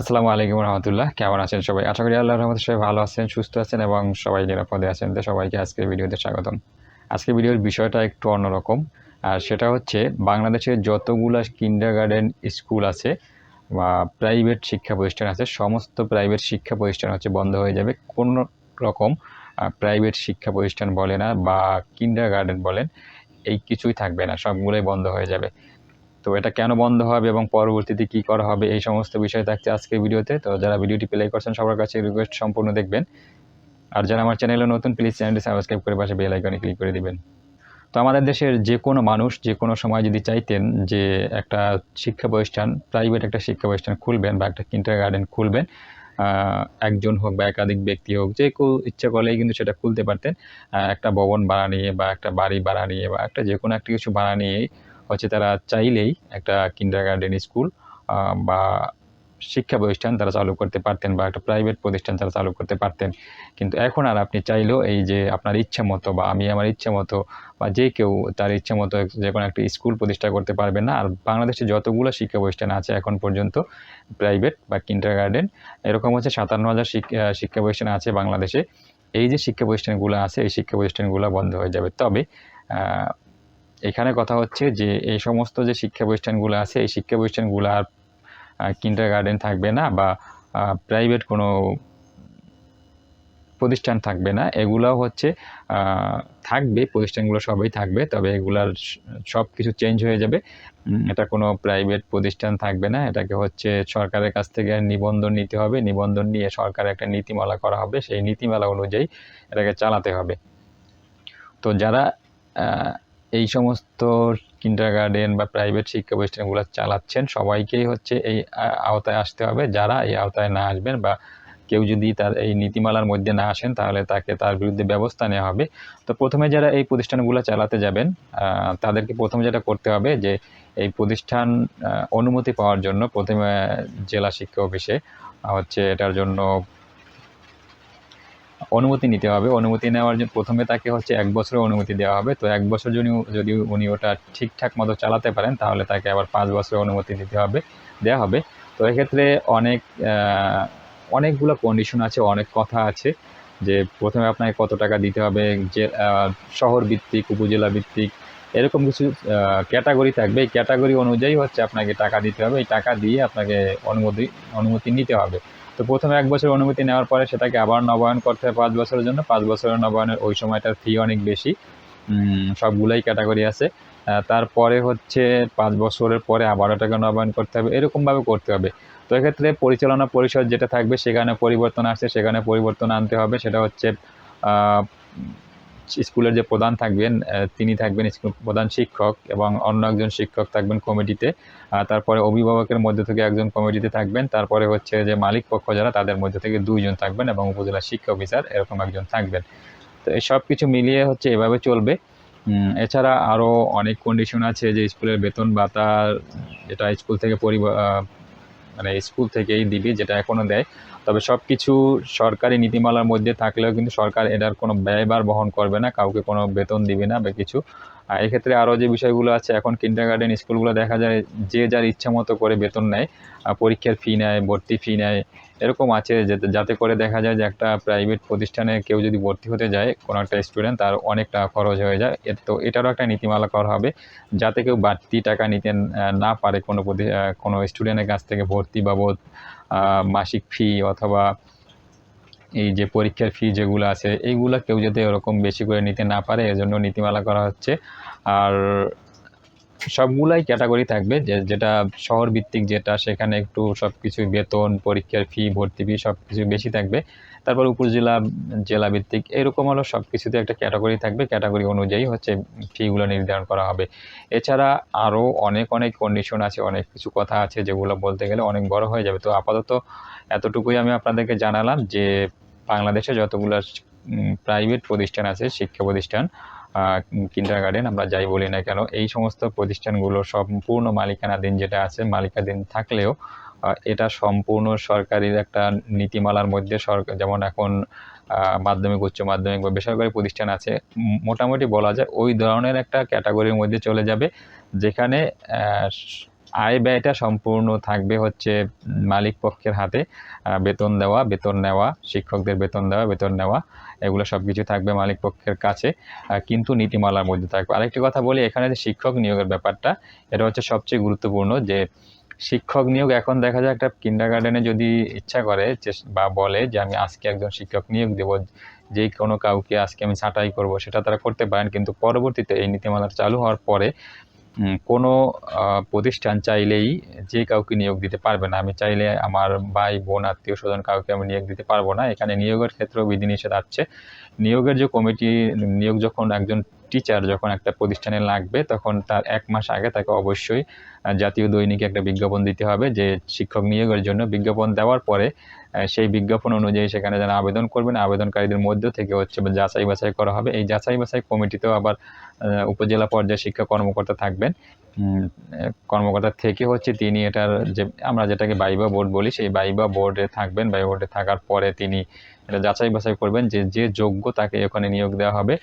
আসসালামু আলাইকুম রহমতুল্লাহ। কেমন আছেন সবাই? আশা করি আল্লাহ রহমত সবাই ভালো আছেন, সুস্থ আছেন এবং সবাই নিরাপদে আছেন। তো সবাইকে আজকের ভিডিওতে স্বাগতম। আজকের ভিডিওর বিষয়টা একটু অন্যরকম। আর সেটা হচ্ছে বাংলাদেশের যতগুলো কিন্ডার গার্ডেন স্কুল আছে বা প্রাইভেট শিক্ষা প্রতিষ্ঠান আছে, সমস্ত প্রাইভেট শিক্ষা প্রতিষ্ঠান হচ্ছে বন্ধ হয়ে যাবে। কোনো রকম প্রাইভেট শিক্ষা প্রতিষ্ঠান বলে না বা কিন্ডার গার্ডেন বলেন, এই কিছুই থাকবে না, সবগুলোই বন্ধ হয়ে যাবে। তো এটা কেন বন্ধ হবে এবং পরবর্তীতে কি করা হবে, এই সমস্ত বিষয় থাকছে আজকের ভিডিওতে। তো যারা ভিডিওটি প্লে করছেন, সবার কাছে রিকোয়েস্ট সম্পূর্ণ দেখবেন। আর যারা আমার চ্যানেলে নতুন প্লিজ চ্যানেলটি সাবস্ক্রাইব করে পাশে বেল আইকনে ক্লিক করে দিবেন। তো আমাদের দেশের যে কোনো মানুষ, যে কোনো সময় যদি চাইতেন যে একটা শিক্ষা প্রতিষ্ঠান প্রাইভেট একটা শিক্ষা প্রতিষ্ঠান খুলবেন বা একটা কিন্টার গার্ডেন খুলবেন একজন হোক বা একাধিক ব্যক্তি হোক, যে কেউ ইচ্ছা করলেই কিন্তু সেটা খুলতে পারতেন। একটা ভবন ভাড়া নিয়ে বা একটা বাড়ি ভাড়া নিয়ে বা একটা যে কোনো একটা কিছু ভাড়া নিয়েই হচ্ছে তারা চাইলেই একটা কিন্ডার গার্ডেন স্কুল বা শিক্ষা প্রতিষ্ঠান তারা চালু করতে পারতেন বা একটা প্রাইভেট প্রতিষ্ঠান তারা চালু করতে পারতেন। কিন্তু এখন আর আপনি চাইলেও এই যে আপনার ইচ্ছা মতো বা আমি আমার ইচ্ছা মতো বা যে কেউ তার ইচ্ছা মতো যে কোনো একটা স্কুল প্রতিষ্ঠা করতে পারবেন না। আর বাংলাদেশে যতগুলো শিক্ষা প্রতিষ্ঠান আছে এখন পর্যন্ত প্রাইভেট বা কিন্ডার গার্ডেন এরকম হচ্ছে সাতান্ন হাজার শিক্ষা প্রতিষ্ঠান আছে বাংলাদেশে। এই যে শিক্ষা প্রতিষ্ঠানগুলো আছে, এই শিক্ষা প্রতিষ্ঠানগুলো বন্ধ হয়ে যাবে। তবে এখানে কথা হচ্ছে যে এই সমস্ত যে শিক্ষা প্রতিষ্ঠানগুলো আছে, এই শিক্ষা প্রতিষ্ঠানগুলো আর কিন্ডার গার্ডেন থাকবে না বা প্রাইভেট কোনো প্রতিষ্ঠান থাকবে না। এগুলাও হচ্ছে থাকবে, প্রতিষ্ঠানগুলো সবই থাকবে, তবে এগুলার সব কিছু চেঞ্জ হয়ে যাবে। এটা কোনো প্রাইভেট প্রতিষ্ঠান থাকবে না, এটাকে হচ্ছে সরকারের কাছ থেকে নিবন্ধন নিতে হবে। নিবন্ধন নিয়ে সরকারের একটা নীতিমালা করা হবে, সেই নীতিমালা অনুযায়ী এটাকে চালাতে হবে। তো যারা এই সমস্ত কিন্ডার গার্ডেন বা প্রাইভেট শিক্ষা প্রতিষ্ঠানগুলো চালাচ্ছেন, সবাইকেই হচ্ছে এই আওতায় আসতে হবে। যারা এই আওতায় না আসবেন বা কেউ যদি তার এই নীতিমালার মধ্যে না আসেন, তাহলে তাকে তার বিরুদ্ধে ব্যবস্থা নেওয়া হবে। তো প্রথমে যারা এই প্রতিষ্ঠানগুলো চালাতে যাবেন তাদেরকে প্রথমে যেটা করতে হবে যে, এই প্রতিষ্ঠান অনুমতি পাওয়ার জন্য প্রথমে জেলা শিক্ষা অফিসে হচ্ছে এটার জন্য অনুমতি নিতে হবে। অনুমতি নেওয়ার জন্য প্রথমে তাকে হচ্ছে এক বছরের অনুমতি দেওয়া হবে। তো এক বছর যদি যদি উনি ওটা ঠিকঠাক মতো চালাতে পারেন, তাহলে তাকে আবার পাঁচ বছরের অনুমতি দিতে হবে, দেওয়া হবে। তো এক্ষেত্রে অনেক অনেকগুলো কন্ডিশন আছে, অনেক কথা আছে যে প্রথমে আপনাকে কত টাকা দিতে হবে, যে শহর ভিত্তিক, উপজেলা ভিত্তিক, এরকম কিছু ক্যাটাগরি থাকবে। এই ক্যাটাগরি অনুযায়ী হচ্ছে আপনাকে টাকা দিতে হবে। এই টাকা দিয়ে আপনাকে অনুমতি অনুমতি নিতে হবে। তো প্রথমে এক বছর অনুমতি নেওয়ার পরে সেটাকে আবার নবায়ন করতে হয় পাঁচ বছরের জন্য। পাঁচ বছরের নবায়নের ওই সময়টার ফি অনেক বেশি। সবগুলোই ক্যাটাগরি আছে। তারপরে হচ্ছে পাঁচ বছরের পরে আবারও ওটাকে নবায়ন করতে হবে। এরকমভাবে করতে হবে। তো এক্ষেত্রে পরিচালনা পরিষদ যেটা থাকবে, সেখানে পরিবর্তন আসছে, সেখানে পরিবর্তন আনতে হবে। সেটা হচ্ছে স্কুলের যে প্রধান থাকবেন তিনি থাকবেন স্কুল প্রধান শিক্ষক এবং অন্য একজন শিক্ষক থাকবেন কমিটিতে। তারপরে অভিভাবকের মধ্যে থেকে একজন কমিটিতে থাকবেন। তারপরে হচ্ছে যে মালিক পক্ষ যারা, তাদের মধ্যে থেকে দুইজন থাকবেন এবং উপজেলা শিক্ষা অফিসার এরকম একজন থাকবেন। তো এই সব কিছু মিলিয়ে হচ্ছে এভাবে চলবে। এছাড়া আরও অনেক কন্ডিশন আছে যে স্কুলের বেতন ভাতা, যেটা স্কুল থেকে পরিবার মানে স্কুল থেকেই দিবি, যেটা এখনও দেয়। তবে সব কিছু সরকারি নীতিমালার মধ্যে থাকলেও কিন্তু সরকার এটার কোনো ব্যয়ভার বহন করবে না, কাউকে কোনো বেতন দিবে না বা কিছু। আর এক্ষেত্রে আরও যে বিষয়গুলো আছে, এখন কিন্ডার গার্ডেন স্কুলগুলো দেখা যায় যে যার ইচ্ছা মতো করে বেতন নেয় পরীক্ষার ফি নেয়, ভর্তি ফি নেয় এরকম আছে যাতে যাতে করে দেখা যায় যে একটা প্রাইভেট প্রতিষ্ঠানে কেউ যদি ভর্তি হতে যায়, কোনো একটা স্টুডেন্ট তার অনেক টাকা খরচ হয়ে যায়। এর তো এটারও একটা নীতিমালা করা হবে, যাতে কেউ বাড়তি টাকা নিতে না পারে কোনো প্রতি- কোনো স্টুডেন্টের কাছ থেকে ভর্তি বাবদ মাসিক ফি অথবা এই যে পরীক্ষার ফি যেগুলো আছে, এইগুলো কেউ যাতে ওরকম বেশি করে নিতে না পারে, এজন্য নীতিমালা করা হচ্ছে। আর সবগুলাই ক্যাটাগরি থাকবে, যে, যেটা শহর ভিত্তিক যেটা, সেখানে একটু সব কিছু বেতন, পরীক্ষার ফি ভর্তি ফি সব কিছু বেশি থাকবে। তারপর উপজেলা জেলা ভিত্তিক এরকম হলো সব কিছুতে একটা ক্যাটাগরি থাকবে। ক্যাটাগরি অনুযায়ী হচ্ছে ফিগুলো নির্ধারণ করা হবে। এছাড়া আরও অনেক অনেক কন্ডিশন আছে, অনেক কিছু কথা আছে যেগুলো বলতে গেলে অনেক বড় হয়ে যাবে। তো আপাতত এতটুকুই আমি আপনাদেরকে জানালাম যে, বাংলাদেশে যতগুলো প্রাইভেট প্রতিষ্ঠান আছে, শিক্ষা প্রতিষ্ঠান কিন্ডার গার্ডেন আমরা যাই বলি না কেন, এই সমস্ত প্রতিষ্ঠানগুলো সম্পূর্ণ মালিকানাধীন যেটা আছে, মালিকাধীন থাকলেও এটা সম্পূর্ণ সরকারের একটা নীতিমালার মধ্যে সরকার যেমন এখন মাধ্যমিক, উচ্চ মাধ্যমিক বা বেসরকারি প্রতিষ্ঠান আছে মোটামুটি বলা যায় ওই ধরনের একটা ক্যাটাগরির মধ্যে চলে যাবে, যেখানে আয় ব্যয়টা সম্পূর্ণ থাকবে হচ্ছে মালিক পক্ষের হাতে বেতন দেওয়া, বেতন নেওয়া, শিক্ষকদের বেতন দেওয়া, বেতন নেওয়া, এগুলো সব কিছু থাকবে মালিক পক্ষের কাছে কিন্তু নীতিমালার মধ্যে থাকবে। আরেকটি কথা বলি, এখানে যে শিক্ষক নিয়োগের ব্যাপারটা, এটা হচ্ছে সবচেয়ে গুরুত্বপূর্ণ যে শিক্ষক নিয়োগ এখন দেখা যায় একটা কিন্ডার গার্ডেনে যদি ইচ্ছা করে বা বলে যে আমি আজকে একজন শিক্ষক নিয়োগ দেবো, যে কোনো কাউকে আজকে আমি ছাঁটাই করব, সেটা তারা করতে পারেন, কিন্তু পরবর্তীতে এই নীতিমালা চালু হওয়ার পরে কোনো প্রতিষ্ঠান চাইলেই যে কাউকে নিয়োগ দিতে পারবে না। আমি চাইলে আমার ভাই, বোন, আত্মীয় স্বজন কাউকে আমি নিয়োগ দিতে পারব না। এখানে নিয়োগের ক্ষেত্রেও বিধিনিষেধ আছে। নিয়োগের যে কমিটি, নিয়োগ যখন একজন টিচার যখন একটা প্রতিষ্ঠানে লাগবে, তখন তার এক মাস আগে তাকে অবশ্যই জাতীয় দৈনিকে একটা বিজ্ঞাপন দিতে হবে যে শিক্ষক নিয়োগের জন্য বিজ্ঞাপন দেওয়ার পরে সেই বিজ্ঞাপন অনুযায়ী সেখানে যারা আবেদন করবেন, আবেদনকারীদের মধ্য থেকে হচ্ছে যাচাই বাছাই করা হবে। এই যাচাই বাছাই কমিটিতেও আবার উপজেলা পর্যায়ে শিক্ষা কর্মকর্তা থাকবেন। কর্মকর্তা থেকে হচ্ছে তিনি এটার যে, আমরা যেটাকে বাইবা বোর্ড বলি, সেই বাইবা বোর্ডে থাকবেন। বাইবা বোর্ডে থাকার পরে তিনি এটা যাচাই বাছাই করবেন যে যে যোগ্য তাকে ওখানে নিয়োগ দেওয়া হবে।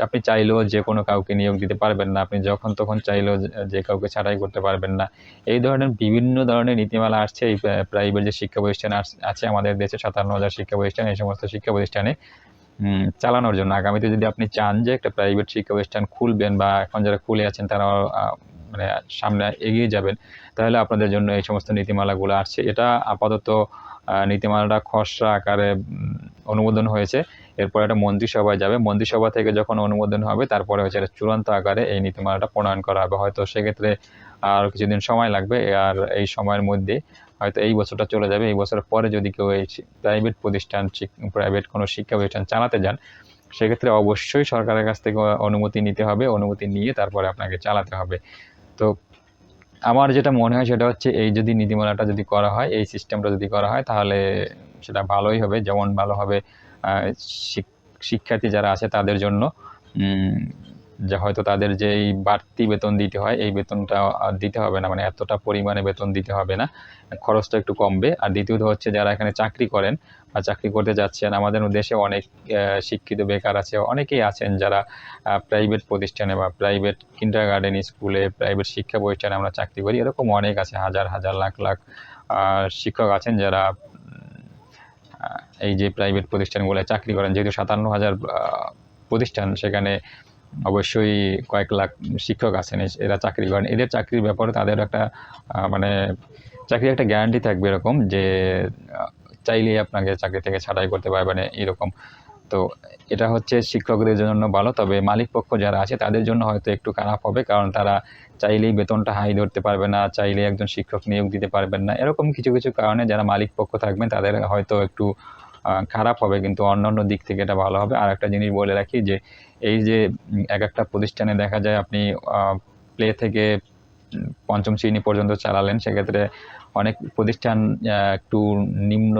আপনি চাইলেও যে কোনো কাউকে নিয়োগ দিতে পারবেন না। আপনি যখন তখন চাইলেও যে- কাউকে ছাঁটাই করতে পারবেন না। এই ধরনের বিভিন্ন ধরনের নীতিমালা আসছে। এই প্রাইভেট যে শিক্ষা প্রতিষ্ঠান আছে আমাদের দেশে সাতান্ন হাজার শিক্ষা প্রতিষ্ঠান এই সমস্ত শিক্ষা প্রতিষ্ঠানে চালানোর জন্য। আগামীতে যদি আপনি চান যে একটা প্রাইভেট শিক্ষা প্রতিষ্ঠান খুলবেন বা এখন যারা খুলে আছেন তারা মানে সামনে এগিয়ে যাবেন, তাহলে আপনাদের জন্য এই সমস্ত নীতিমালাগুলো আসছে। এটা আপাতত নীতিমালাটা খসড়া আকারে অনুমোদন হয়েছে। এরপর এটা মন্ত্রিসভায় যাবে। মন্ত্রিসভা থেকে যখন অনুমোদন হবে, তারপরে হচ্ছে চূড়ান্ত আকারে এই নীতিমালাটা প্রণয়ন করা হবে। হয়তো সেক্ষেত্রে আর কিছুদিন সময় লাগবে। আর এই সময়ের মধ্যে হয়তো এই বছরটা চলে যাবে, এই বছরের পরে যদি কেউ এই প্রাইভেট প্রতিষ্ঠান প্রাইভেট কোনো শিক্ষা প্রতিষ্ঠান চালাতে যান, সেক্ষেত্রে অবশ্যই সরকারের কাছ থেকে অনুমতি নিতে হবে, অনুমতি নিয়ে তারপরে আপনাকে চালাতে হবে। তো আমার যেটা মনে হয় সেটা হচ্ছে এই যদি নীতিমালাটা যদি করা হয়, এই সিস্টেমটা যদি করা হয়, তাহলে সেটা ভালোই হবে, যেমন ভালো হবে শিক- শিক্ষার্থী যারা আছে তাদের জন্য যে হয়তো তাদের যে এই বাড়তি বেতন দিতে হয়, এই বেতনটা আর দিতে হবে না মানে এতটা পরিমাণে বেতন দিতে হবে না, খরচটা একটু কমবে। আর দ্বিতীয়ত হচ্ছে যারা এখানে চাকরি করেন বা চাকরি করতে যাচ্ছেন, আমাদের দেশে অনেক শিক্ষিত বেকার আছে, অনেকেই আছেন যারা প্রাইভেট প্রতিষ্ঠানে বা প্রাইভেট কিন্ডার গার্ডেন স্কুলে প্রাইভেট শিক্ষা প্রতিষ্ঠানে আমরা চাকরি করি। এরকম অনেক আছে, হাজার হাজার, লাখ লাখ শিক্ষক আছেন যারা এই যে প্রাইভেট প্রতিষ্ঠানগুলোয় চাকরি করেন। যেহেতু সাতান্ন হাজার প্রতিষ্ঠান সেখানে অবশ্যই কয়েক লাখ শিক্ষক আছেন এরা চাকরি করেন। এদের চাকরির ব্যাপারে তাদের একটা মানে চাকরির একটা গ্যারান্টি থাকবে এরকম যে চাইলেই আপনাকে চাকরি থেকে ছাঁটাই করতে পারবেন এরকম। তো এটা হচ্ছে শিক্ষকদের জন্য ভালো। তবে মালিক পক্ষ যারা আছে তাদের জন্য হয়তো একটু খারাপ হবে কারণ তারা চাইলেই বেতনটা হাই ধরতে পারবে না, চাইলেই একজন শিক্ষক নিয়োগ দিতে পারবেন না। এরকম কিছু কিছু কারণে যারা মালিক পক্ষ থাকবেন তাদের হয়তো একটু খারাপ হবে, কিন্তু অন্যান্য দিক থেকে এটা ভালো হবে। আর একটা জিনিস বলে রাখি যে, এই যে, এক একটা প্রতিষ্ঠানে দেখা যায় আপনি প্লে থেকে পঞ্চম শ্রেণি পর্যন্ত চালালেন, সেক্ষেত্রে অনেক প্রতিষ্ঠান একটু নিম্ন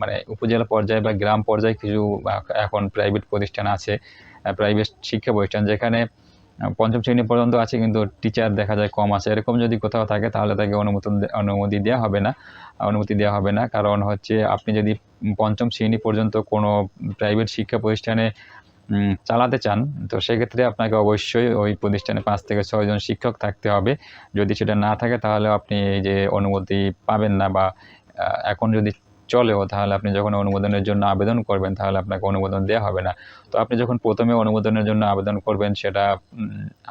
মানে উপজেলা পর্যায়ে বা গ্রাম পর্যায়ে কিছু এখন প্রাইভেট প্রতিষ্ঠান আছে প্রাইভেট শিক্ষা প্রতিষ্ঠান, যেখানে পঞ্চম শ্রেণি পর্যন্ত আছে, কিন্তু টিচার দেখা যায় কম আছে। এরকম যদি কোথাও থাকে, তাহলে তাকে অনুমোদন অনুমতি দেওয়া হবে না। অনুমতি দেওয়া হবে না। কারণ হচ্ছে, আপনি যদি পঞ্চম শ্রেণি পর্যন্ত কোনো প্রাইভেট শিক্ষা প্রতিষ্ঠানে চালাতে চান, তো সেক্ষেত্রে আপনাকে অবশ্যই ওই প্রতিষ্ঠানে পাঁচ থেকে ছয়জন শিক্ষক থাকতে হবে। যদি সেটা না থাকে, তাহলে আপনি এই যে অনুমতি পাবেন না বা এখন যদি চলেও তাহলে আপনি যখন অনুমোদনের জন্য আবেদন করবেন, তাহলে আপনাকে অনুমোদন দেওয়া হবে না। তো আপনি যখন প্রথমে অনুমোদনের জন্য আবেদন করবেন, সেটা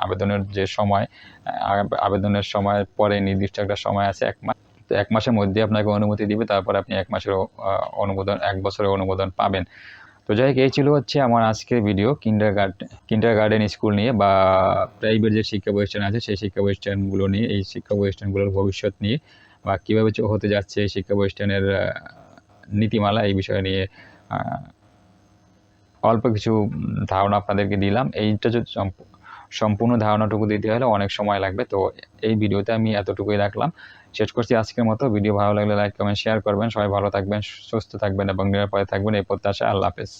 আবেদনের যে সময় আবেদনের সময় পরে নির্দিষ্ট একটা সময় আছে, এক মাস তো এক মাসের মধ্যে আপনাকে অনুমতি দিবে, তারপর আপনি এক মাসের অনুমোদন, এক বছরের অনুমোদন পাবেন। তো যাই হোক, এই ছিল হচ্ছে আমার আজকের video kindergarten kindergarten school নিয়ে, বা প্রাইভেট যে শিক্ষা প্রতিষ্ঠান আছে, সেই শিক্ষা প্রতিষ্ঠানগুলো নিয়ে, এই শিক্ষা প্রতিষ্ঠানগুলোর ভবিষ্যৎ নিয়ে, বা কীভাবে হতে যাচ্ছে, এই শিক্ষা প্রতিষ্ঠানের নীতিমালা এই বিষয় নিয়ে অল্প কিছু ধারণা আপনাদেরকে দিলাম। এইটা যদি সম্পূর্ণ ধারণাটুকু দিতে হলে অনেক সময় লাগবে। তো এই ভিডিওতে আমি এতটুকুই রাখলাম। শেষ করছি আজকের মতো। ভিডিও ভালো লাগলে লাইক, কমেন্ট, শেয়ার করবেন। সবাই ভালো থাকবেন, সুস্থ থাকবেন এবং নিরাপদে থাকবেন। এই প্রত্যাশা। আল্লাহ হাফেজ।